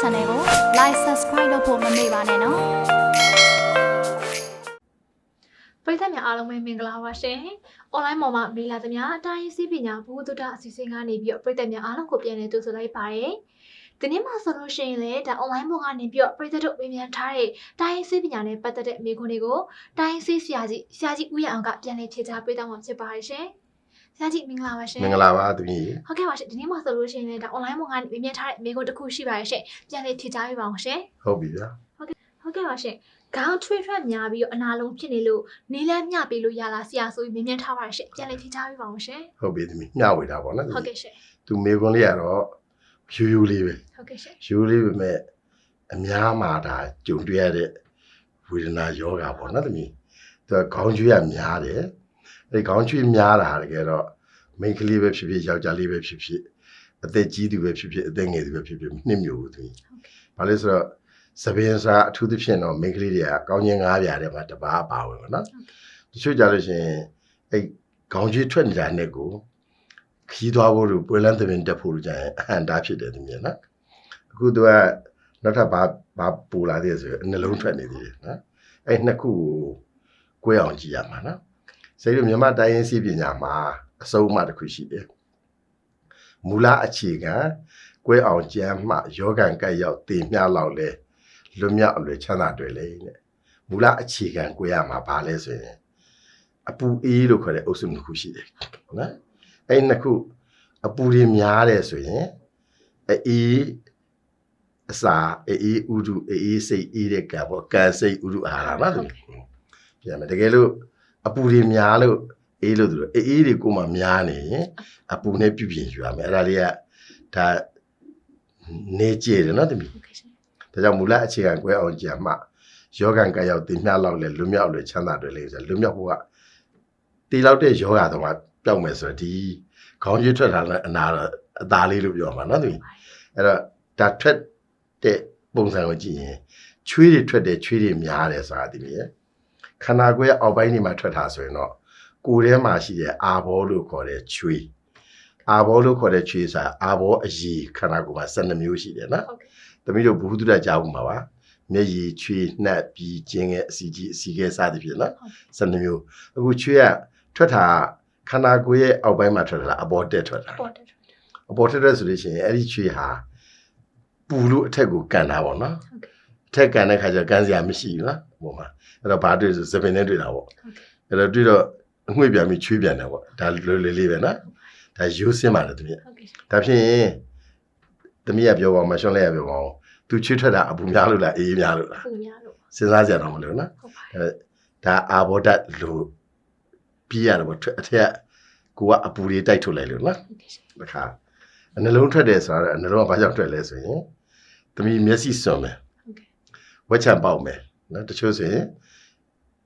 channel ကို like subscribe လုပ်ဖို့မမေ့ပါနဲ့နော်ပရိသတ်များအားလုံးပဲမင်္ဂလာပါရှင်။ online ပေါ်မှာမေးလာသမျှအတိုင်းစီးပညာဘုဟုတ္တအစီအစဉ်ကနေပြီးတော့ပရိသတ်များအားလုံးကိုပြန်လည်ကြိုဆိုလိုက်ပါရစေ။ဒီနေ့မှဆိုလို့ရှိရင်လည်းဒါ online ပေါ်ကနေပြီးတော့ပရိသတ်တို့မေးမြန်းထားတဲ့တိုင်းစီးပညာနဲ့ပတ်သက်တဲ့မေးခွန်းတွေကိုတိုင်းစီးဆရာကြီးဆရာကြီးဦးရအောင်ကပြန်လည်ဖြေကြားပေးတော့မှာဖြစ်ပါတယ်ရှင်။ ဆရာကြီးမင်္ဂလာပါရှင်မင်္ဂလာပါသမီးဟုတ်ကဲ့ပါရှင်ဒီနေ့မှဆိုလို့ရှိရင်လည်းဒါ online ပေါ်ကနေမေးမြန်းထားတဲ့မေးခွန်းတစ်ခုရှိပါရဲ့ရှင်။ပြန်လည်ဖြေကြားပေးပါအောင်ရှင်။ဟုတ်ပြီဗျာဟုတ်ကဲ့ပါရှင်။ခေါင်းထွေးထွက်များပြီးတော့အနာလုံးဖြစ်နေလို့နေလန်းမျှပေးလို့ရလားဆရာဆိုပြီးမြင်မြင်ထားပါရှင်။ပြန်လေးဖြေချပေးပါအောင်ရှင်ဟုတ်ပြီသမီးမျှဝေတာပေါ့နော်။ဟုတ်ကဲ့ရှင်သူမေခွန်းလေးကတော့ဖြူဖြူလေးပဲ။ဟုတ်ကဲ့ရှင်ဖြူလေးပဲမဲ့အများမှာဒါကြုံတွေ့ရတဲ့ဝေဒနာယောဂပေါ့နော်သမီးသူကခေါင်းကျွေးရများတယ်အဲဒီခေါင်းကျွေးများတာတကယ်တော့ မိန်းကလေးပဲဖြစ်ဖြစ်ယောက်ျားလေးပဲဖြစ်ဖြစ်အသက်ကြီးသူပဲဖြစ်ဖြစ်အသက်ငယ်သူပဲဖြစ်ဖြစ်မနှိမ့်မျိုးဘူးသမီးဘာလို့လဲဆိုတော့သပင်စားအထူးသဖြင့်တော့မိန်းကလေးတွေကကောင်းချင်းငားပြားတဲ့မှာတပါးပါဝင်ပါနော်တချို့ကြလို့ရှိရင်အဲ့ခေါင်းကြီးထွက်နေတာနဲ့ကိုခီးသွားဖို့လို့ပွဲလန်းသမင်တက်ဖို့လို့ကြရင်အဟန်တာဖြစ်တယ်သူမြင်နော်အခုသူကနောက်ထပ်ဘာဘာပူလာသေးတယ်ဆိုရင်နှလုံးထွက်နေသေးတယ်နော်အဲ့နှစ်ခုကိုကိုယ်အောင်ကြည့်ရမှာနော်စိတ်လို့မြန်မာတိုင်းရင်းစီးပညာမှာ အစုံအမတစ်ခုရှိတယ်မူလအခြေခံကိုယ်အောင်ကြမ်းမှယောဂံကပ်ရောက်တည်မြလောက်လဲလွတ်မြောက်အလွယ်ချမ်းသာတွေ့လေတဲ့မူလအခြေခံကိုယ်ရမှာဘာလဲဆိုရင်အပူအေးလို့ခေါ်တဲ့အုပ်စုနှစ်ခုရှိတယ်နော်အဲ့နှစ်ခုအပူတွေများတယ်ဆိုရင်အေးအစာအေးဥဒုအေးစိတ်အေးတဲ့ကံပေါ့ကံစိတ်ဥဒုအာဟာရနော်သူပြန်မယ်တကယ်လို့အပူတွေများလို့ အေးလို့သူအေးအေးတွေကိုမှများနေရင်အပူနဲ့ပြုပြင်ယူရမယ်အဲ့ဒါလေးကဒါနေကြတယ်နော်တမီးဟုတ်ကဲ့ရှင်ဒါကြောင့်မူလအခြေခံကွဲအောင်ကြံမှယောဂံကံရောက်တင်မြလောက်လေလွတ်မြောက်လေချမ်းသာတွေလေဆိုလွတ်မြောက်ဖို့ကတီလောက်တဲ့ယောဂတော့မှပျောက်မယ်ဆိုတော့ဒီခေါင်းကြီးထွက်တာလည်းအနာတော့အသာလေးလို့ပြောမှာနော်သူအဲ့တော့ဒါထွက်တဲ့ပုံစံကိုကြည့်ရင်ချွေးတွေထွက်တဲ့ချွေးတွေများတယ်ဆိုတာဒီလေခန္ဓာကိုယ်ရဲ့အောက်ပိုင်းတွေမှာထွက်တာဆိုရင်တော့ ကိုယ်ထဲမှာရှိတဲ့အာဘောလို့ခေါ်တဲ့ချွေးအာဘောလို့ခေါ်တဲ့ချွေးဆိုတာအာဘောအရည်ခန္ဓာကိုယ်မှာ12မျိုးရှိတယ်နော်ဟုတ်ကဲ့သမီးတို့ဘုဟုတ္တကြားဘူးမှာပါမျက်ရည်ချွေးနှက်ပြီးခြင်းရဲ့အစီကြီးအစီကဲစသည်ဖြင့်နော်စနေမျိုးအခုချွေးကထွက်တာခန္ဓာကိုယ်ရဲ့အောက်ပိုင်းမှာထွက်တာလားအပေါ်တက်ထွက်တာပေါ်တယ်အပေါ်တက်တဲ့ဆိုလို့ရှိရင်အဲ့ဒီချွေးဟာပူလို့အထက်ကိုကန်တာပေါ့နော်ဟုတ်ကဲ့အထက်ကန်တဲ့ခါကျတော့ကန်စရာမရှိဘူးနော်ဟိုမှာအဲ့တော့ဘာတွေ့ဆိုစပင်နဲ့တွေ့တာပေါ့ဟုတ်ကဲ့အဲ့တော့တွေ့တော့ အငွေ့ပြန်ပြီးချွေးပြန်တယ်ပေါ့ဒါလွယ်လွယ်လေးပဲနော်ဒါရိုးစင်းပါတယ်သမီးဟုတ်ကဲ့ရှင်ဒါဖြင့်သမီးကပြောပါအောင်မရှွန်လေးကပြောပါအောင်သူချွေးထွက်တာအပူများလို့လားအေးများလို့လားပူများလို့စဉ်းစားကြရတော့မလို့နော်ဟုတ်ပါအဲဒါအာဘောဓာတ်လို့ပြီးရတယ်ပေါ့ထွက်အထက်ကကိုကအပူတွေတိုက်ထုတ်လိုက်လို့နော်ဟုတ်ကဲ့ရှင်တခါအနှလုံးထွက်တယ်ဆိုတော့အနှလုံးကဘာကြောင့်ထွက်လဲဆိုရင်သမီးမျက်စိစွန်မယ်ဟုတ်ကဲ့ဝက်ချံပေါက်မယ်နော်တချို့ဆိုရင်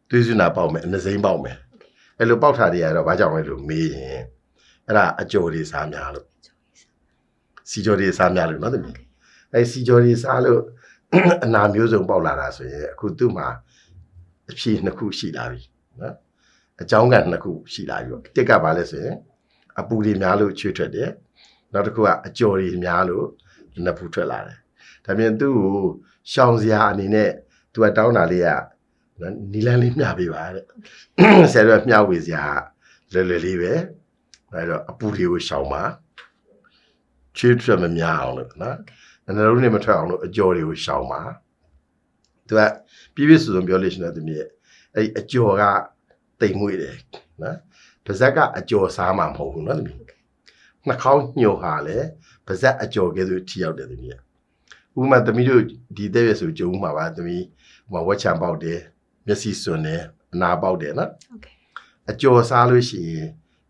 သွေးစွနာပေါက်မယ်အနှစိမ်းပေါက်မယ် အဲ့လိုပေါက်ထားတွေကတော့ဘာကြောင့်လဲလို့မေးရင်အဲ့ဒါအကျော်တွေစားများလို့စီကျော်တွေစားများလို့နော်သမီးအဲစီဂျော်တွေစားလို့အနာမျိုးစုံပေါက်လာတာဆိုရင်အခုသူ့မှာအဖြေနှစ်ခုရှိလာပြီနော်အကြောင်းကနှစ်ခုရှိလာပြီပေါ့တစ်ကဘာလဲဆိုရင်အပူတွေများလို့ချွေးထွက်တယ်နောက်တစ်ခုကအကျော်တွေများလို့နှစ်ဖူးထွက်လာတယ်ဒါပြင်သူ့ကိုရှောင်စရာအနေနဲ့သူကတောင်းတာလေးက နော်နီလန်းလေးမျှပေးပါတဲ့ဆရာတို့ကမျှဝေစရာလွယ်လွယ်လေးပဲအဲတော့အပူတွေကိုရှောင်ပါချွေးထွက်မများအောင်လို့နော်နှလုံးနဲ့မထွက်အောင်လို့အကြော်တွေကိုရှောင်ပါသူကပြည့်ပြည့်စုံစုံပြောလို့ရှိရင်သူမြည်အဲ့ဒီအကြော်ကတိမ်မွေ့တယ်နော်ပါဇက်ကအကြော်စားမှာမဟုတ်ဘူးနော်သူမြည်နှာခေါင်းညှို့ဟာလေပါဇက်အကြော်ကဲဆိုထိရောက်တယ်သူမြည်ဥပမာသမီးတို့ဒီတဲ့ရဆိုကြုံမှာပါသမီးဟိုမှာဝက်ချံပေါက်တယ် မျက်စိစွန်တယ်အနာပေါက်တယ်နော်ဟုတ်ကဲ့အကျော်စားလို့ရှိရင်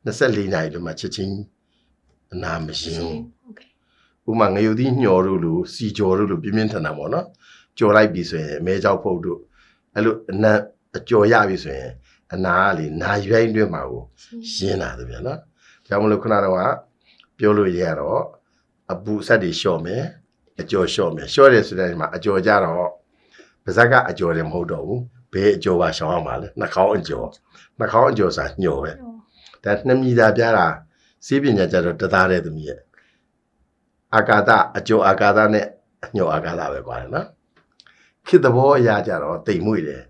24နာရီတော့မှချက်ချင်းအနာမရှင်းဘူးဟုတ်ကဲ့ဥပမာငရုတ်သီးညှော်တို့လိုစီကြော်တို့လိုပြင်းပြင်းထန်ထန်ပေါ့နော်ကြော်လိုက်ပြီဆိုရင်အမဲကြောက်ဖုတ်တို့အဲ့လိုအနံ့အကျော်ရပြီဆိုရင်အနာကလေနာရွိုင်းတွင်းမှာကိုရှင်းလာတယ်ဗျာနော်ဒါကြောင့်မလို့ခုနကတော့ကပြောလို့ရတော့အပူဆက်တွေလျှော့မယ်အကျော်လျှော့မယ်လျှော့တယ်ဆိုတဲ့နေရာမှာအကျော်ကြတော့ပါဇက်ကအကျော်တယ်မဟုတ်တော့ဘူး ဘယ်အကျော်ပါရှောင်းအောင်ပါလဲနှာခေါင်းအကျော်နှာခေါင်းအကျော်ဆိုညှော်ပဲဒါနှစ်မြည်သာပြတာစေးပညာကြတော့တသားတဲ့သမီးရဲ့အာကာသအကျော်အာကာသနဲ့အညော့အာကာသပဲကွာနော်ခေတ်သဘောအရာကြတော့တိမ်မွေ့တယ်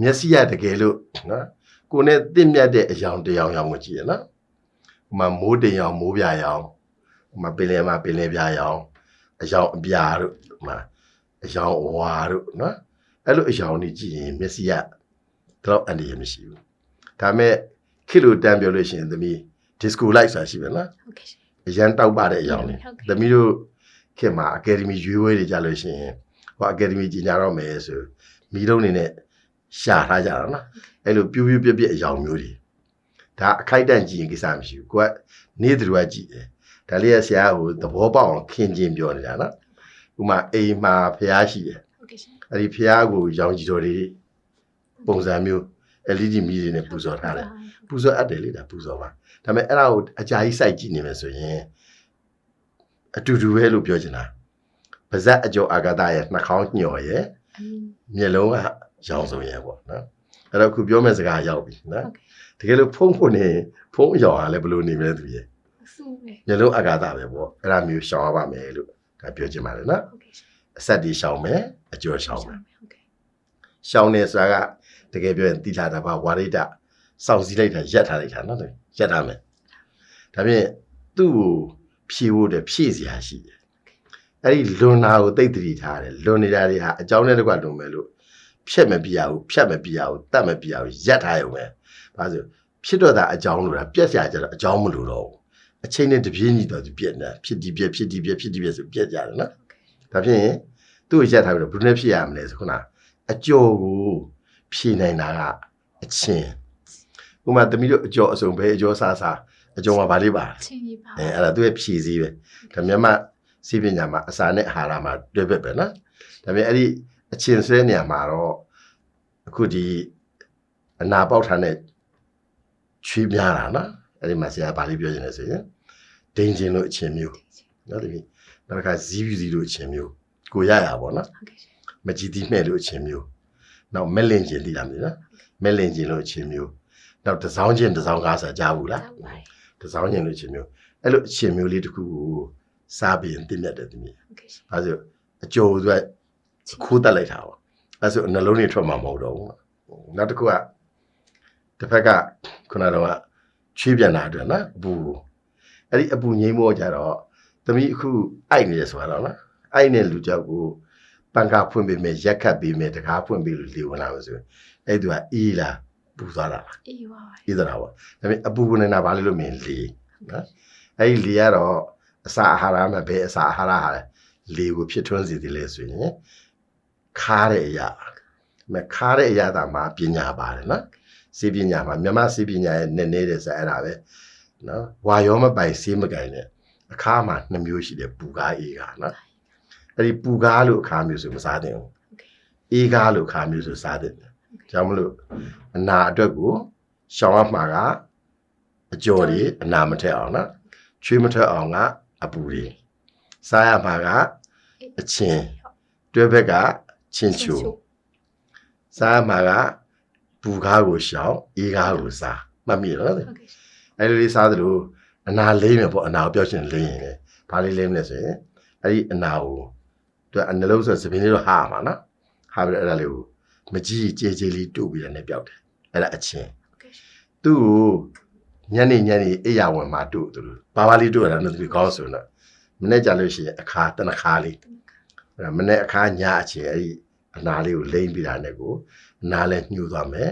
မျက်စိရတကယ်လို့နော်ကိုယ်နဲ့တင့်မြတ်တဲ့အယောင်တစ်ယောင်ယောင်ကိုကြည့်ရနော်ဟိုမှာမိုးတင်ယောင်မိုးပြယောင်ဟိုမှာပင်လယ်မှာပင်လယ်ပြယောင်အယောင်အပြာတို့ဟိုမှာအယောင်ဝါတို့နော် အဲ့လိုအယောင်တွေကြည့်ရင်မျက်စိရတော့အန္တရာယ်မရှိဘူးဒါပေမဲ့ခေတ်လိုတန်းပြောလို့ရှိရင်သမီး disco light ဆိုတာရှိပဲနော်ဟုတ်ကဲ့ရှင်အရန်တောက်ပတဲ့အကြောင်းလေးဟုတ်ကဲ့သမီးတို့ခင်မှာအကယ်ဒမီရွေးဝဲတွေကြလို့ရှိရင်ဟောအကယ်ဒမီကြီးညာတော့မယ်ဆိုမိလုံးနေနဲ့ရှာထားကြတာနော်အဲ့လိုပြူးပြူးပြက်ပြက်အယောင်မျိုးတွေဒါအခိုက်အတန့်ကြည့်ရင်ကိစ္စမရှိဘူးကိုကနေသူကကြည့်တယ်ဒါလေးကဆရာကဟိုသဘောပေါက်အောင်ခင်ကျင်ပြောနေတာနော်ဥမာအိမ်မှာဖျားရှိတယ်ဟုတ်ကဲ့ရှင် အဲ့ဒီဖျားကိုရောင်ကြည်တော်တွေပုံစံမျိုး LED မီးတွေနဲ့ပူဇော်ထားတယ်ပူဇော်အပ်တယ်လေဒါပူဇော်ပါဒါပေမဲ့အဲ့ဒါကိုအကြာကြီးစိုက်ကြည့်နေမယ်ဆိုရင်အတူတူပဲလို့ပြောချင်တာပါဇက်အကျော်အာဂတရဲ့နှာခေါင်းညော်ရဲ့အင်းမျက်လုံးကရောင်စုံရဲ့ပေါ့နော်အဲ့တော့ခုပြောမယ့်စကားရောက်ပြီနော်ဟုတ်ကဲ့တကယ်လို့ဖုံးဖို့နေဖုံးအရောင်ကလည်းဘယ်လိုနေမလဲသူရဲ့အဆူပဲမျက်လုံးအာဂတပဲပေါ့အဲ့ဒါမျိုးရှောင်ရပါမယ်လို့ဒါပြောချင်ပါတယ်နော်ဟုတ်ကဲ့ရှင် အဆက်ဒီရှောင်မယ်အကျော်ရှောင်မယ်ဟုတ်ကဲ့ရှောင်းနေဆိုတာကတကယ်ပြောရင်တိလာတာပါဝါရိတစောင့်စည်းလိုက်တာရက်ထားလိုက်တာနော်ရက်ထားမယ်ဒါဖြင့်သူ့ကိုဖြည့်ဖို့တည်းဖြည့်စရာရှိတယ်အဲ့ဒီလွန်နာကိုတိတ်တတိထားတယ်လွန်နေတာတွေဟာအကြောင်းနဲ့တကွလွန်မယ်လို့ဖြက်မပြရဘူးဖြတ်မပြရဘူးတတ်မပြရဘူးရက်ထားရုံပဲဘာလို့ဖြစ်တော့တာအကြောင်းလို့တာပြက်စရာကြတော့အကြောင်းမလို့တော့ဘူးအချိန်နဲ့တပြေးညီတော့သူပြက်နေတာဖြစ်ဒီပြက်ဖြစ်ဒီပြက်ဖြစ်ဒီပြက်ဆိုပြက်ကြတယ်နော် ဒါဖြင့်သူ့ကိုရက်ထားပြီးတော့ဘယ်လိုနဲ့ဖြစ်ရမလဲဆိုခုနကအကျော်ကိုဖြည့်နိုင်တာကအချင်းဥပမာသမီးတို့အကျော်အစုံပဲအကျော်စားစားအကျော်မှာဗာလေးပါချင်းကြီးပါအဲအဲ့ဒါသူ့ရဲ့ဖြည့်စည်းပဲဒါမြန်မာစီးပညာမှာအစာနဲ့အာဟာရမှာတွဲဘက်ပဲနော်ဒါပေမဲ့အဲ့ဒီအချင်းဆွဲနေရာမှာတော့အခုဒီအနာပေါက်ထားတဲ့ချွေးများတာနော်အဲ့ဒီမှာဆရာဗာလေးပြောနေတယ်ဆိုရင်ဒိန်ချင်းလို့အချင်းမျိုးနော်တမီး နောက်တစ်ခါဇီးဖြူစီလို့အချင်းမျိုးကိုရရပါတော့နော်ဟုတ်ကဲ့ရှင်မကြည်တီးမဲ့လို့အချင်းမျိုးနောက်မက်လင်ကျင်တည်တာမျိုးနော်မက်လင်ကျင်လို့အချင်းမျိုးနောက်တစောင်းချင်းတစောင်းကားဆိုကြားဘူးလားတောက်ပါတယ်တစောင်းချင်းလို့အချင်းမျိုးအဲ့လိုအချင်းမျိုးလေးတစ်ခုကိုစားပြီးရင်တည်မြတ်တယ်တမီးဟုတ်ကဲ့ရှင်အဲဒါဆိုအကျိုးဆိုခိုးတက်လိုက်တာပေါ့အဲဒါဆိုနှလုံးတွေထွက်မှာမဟုတ်တော့ဘူးနောက်တစ်ခုကတစ်ဖက်ကခုနကတော့ချွေးပြန်လာအတွက်နော်အပူအဲ့ဒီအပူငိမ့်မောကြတော့ တမီးအခုအိုက်နေတယ်ဆိုတော့နော်အိုက်နေလူကြောက်ကိုပန်ကာဖွင့်ပေးမယ်ရက်ခတ်ပေးမယ်တကားဖွင့်ပေးလို့လေဝင်လာလို့ဆိုရင်အဲ့သူကအေးလာပူသွားတာလားအေးပါပါအေးသလားပေါ့ဒါပေမဲ့အပူဝင်နေတာဘာလို့လို့မင်းလေနော်အဲ့ဒီလေကတော့အစာအာဟာရမှာပဲအစာအာဟာရဟာလေကိုဖြစ်ထွန်းစေတယ်လေဆိုရင်ခါတဲ့အရာမခါတဲ့အရာသာမှာပညာပါတယ်နော်စေပညာမှာမြန်မာစေပညာရဲ့နည်းနည်းတယ်ဆိုအဲ့ဒါပဲနော်ဝါရောမပိုင်စေးမကင်နဲ့ အခါမှာနှစ်မျိုးရှိတယ်ပူကားအေးကားနော်အဲ့ဒီပူကားလို့အခါမျိုးဆိုမစားသင့်ဘူးအေးကားလို့အခါမျိုးဆိုစားသင့်တယ်ကြောင့်မလို့အနာအတွက်ကိုရှောင်ရမှာကအကျော်တွေအနာမထက်အောင်နော်ချွေးမထက်အောင်ကအပူတွေစားရမှာကအချင်းတွဲဘက်ကချင်းချိုစားရမှာကပူကားကိုရှောင်အေးကားကိုစားမှတ်မိရနော်ဟုတ်ကဲ့ရှင်အဲ့လိုလေးစားသလို အနာလေးမယ်ပေါ့အနာကိုပြောချင်လိမ့်ရင်လေဘာလေးလိမ့်မလဲဆိုရင်အဲ့ဒီအနာကိုသူကအနှလုံးဆိုစပင်းလေးတော့ဟာမှာနော်ဟာပြီးတော့အဲ့ဒါလေးကိုမကြီးကြေကြေလေးတူပြီးတော့လည်းပျောက်တယ်အဲ့ဒါအချင်းဟုတ်ကဲ့ရှင်သူ့ကိုညနေညနေအိယာဝင်မှာတူသူလို့ဘာဘာလေးတူရတာနော်သူကောင်းဆိုတော့မနေ့ကြလို့ရှိရင်အခါတနခါလေးအဲ့ဒါမနေ့အခါညအချင်းအဲ့ဒီအနာလေးကိုလိမ့်ပြီးတာနဲ့ကိုအနာလည်းညှို့သွားမယ်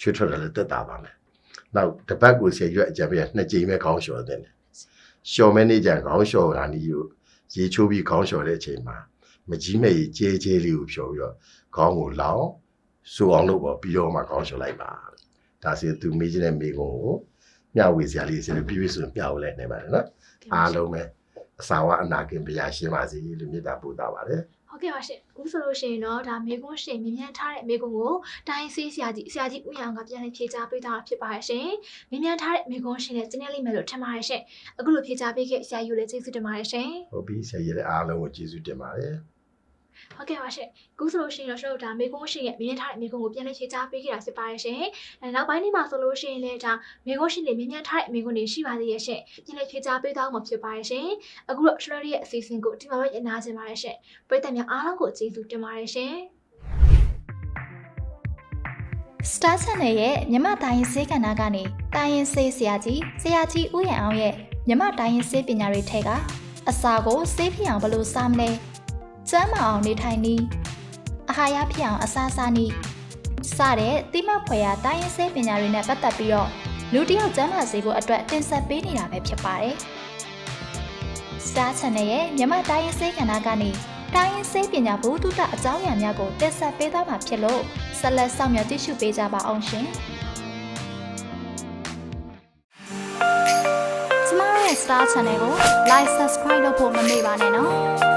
ချွတ်ထွက်တယ်လည်းတက်တာပါမယ် နောက်တစ်ပတ်ကိုဆယ်ရွက်အကြံပေးနှစ်ကြိမ်ပဲခေါင်းလျှော်တဲ့တယ်။လျှော်မဲနေကြခေါင်းလျှော်တာနီးကိုရေချိုးပြီးခေါင်းလျှော်တဲ့အချိန်မှာမကြီးမဲ့ရေကျဲကျဲလေးကိုဖြော်ပြီးတော့ခေါင်းကိုလောင်းစူအောင်လုပ်ပေါ့ပြီးတော့မှခေါင်းလျှော်လိုက်ပါ။ဒါစီသူမေးချင်တဲ့မိကုံကိုမျှဝေစရာလေးစီပြည့်ပြည့်စုံမျှဝေလိုက်နိုင်ပါတယ်နော်။အားလုံးပဲအစာဝအနာကင်ပြရရှင်းပါစေလို့မေတ္တာပို့တာပါတယ် ဟုတ်ကဲ့ပါရှင်အခုဆိုလို့ရှိရင်တော့ဒါမေကွန်းရှင်မြင်မြန်ထားတဲ့မေကွန်းကိုတိုင်းဆေးဆရာကြီးဆရာကြီးဦးရအောင်ကပြန်လည်ဖြေချပေးတာဖြစ်ပါရဲ့ရှင်မြင်မြန်ထားတဲ့မေကွန်းရှင်နဲ့ကျင်းနေလိမ့်မယ်လို့ထင်ပါတယ်ရှင်အခုလိုဖြေချပေးခဲ့ဆရာကြီးကိုလည်းကျေးဇူးတင်ပါတယ်ရှင်။ဟုတ်ပြီဆရာကြီးလည်းအားလုံးကိုကျေးဇူးတင်ပါတယ်။ ဟုတ်ကဲ့ပါရှင်ခုဆိုလို့ရှိရင်တော့ကျွန်တော်တို့ဒါမေကွန်းရှင်ရဲ့မြင်ထားတဲ့မေကွန်းကိုပြန်လည်ခြေချပေးခဲ့တာဖြစ်ပါတယ်ရှင်အဲနောက်ပိုင်းနေ့မှာဆိုလို့ရှိရင်လည်းဒါမေကွန်းရှင်တွေမြင်မြန်ထားတဲ့မေကွန်းတွေရှိပါသေးရဲ့ရှင်ပြန်လည်ခြေချပေးသွားမှာဖြစ်ပါတယ်ရှင်အခုတော့ကျွန်တော်တို့ရဲ့အစီအစဉ်ကိုဒီမှာပဲရနာချင်ပါတယ်ရှင်ပရိသတ်များအားလုံးကိုကျေးဇူးတင်ပါတယ်ရှင် Star Channel ရဲ့မြမတိုင်းရင်စေးကဏ္ဍကနေတိုင်းရင်စေးဆရာကြီးဆရာကြီးဦးရန်အောင်ရဲ့မြမတိုင်းရင်စေးပညာတွေထဲကအစာကိုစေးဖြစ်အောင်ဘယ်လိုစားမလဲ ကျမ်းမအောင်နေထိုင်နည်းအာဟာရဖြစ်အောင်အစာစားနည်းစတဲ့တိမဖွယ်ရာတိုင်းရင်စေးပညာတွေနဲ့ပတ်သက်ပြီးတော့လူတစ်ယောက်ကျမ်းမာစေဖို့အတွက်တင်ဆက်ပေးနေတာပဲဖြစ်ပါတယ် Star Channel ရဲ့မြမတိုင်းရင်စေးကဏ္ဍကနေတိုင်းရင်စေးပညာဘုဒ္ဓတအကြောင်းအရာများကိုတင်ဆက်ပေးသွားမှာဖြစ်လို့ဆက်လက်ဆောင်မြောက်ကြည့်ရှုပေးကြပါအောင်ရှင်။ကျမတို့ရဲ့ Star Channel ကို Like Subscribe လုပ်ဖို့မမေ့ပါနဲ့နော်။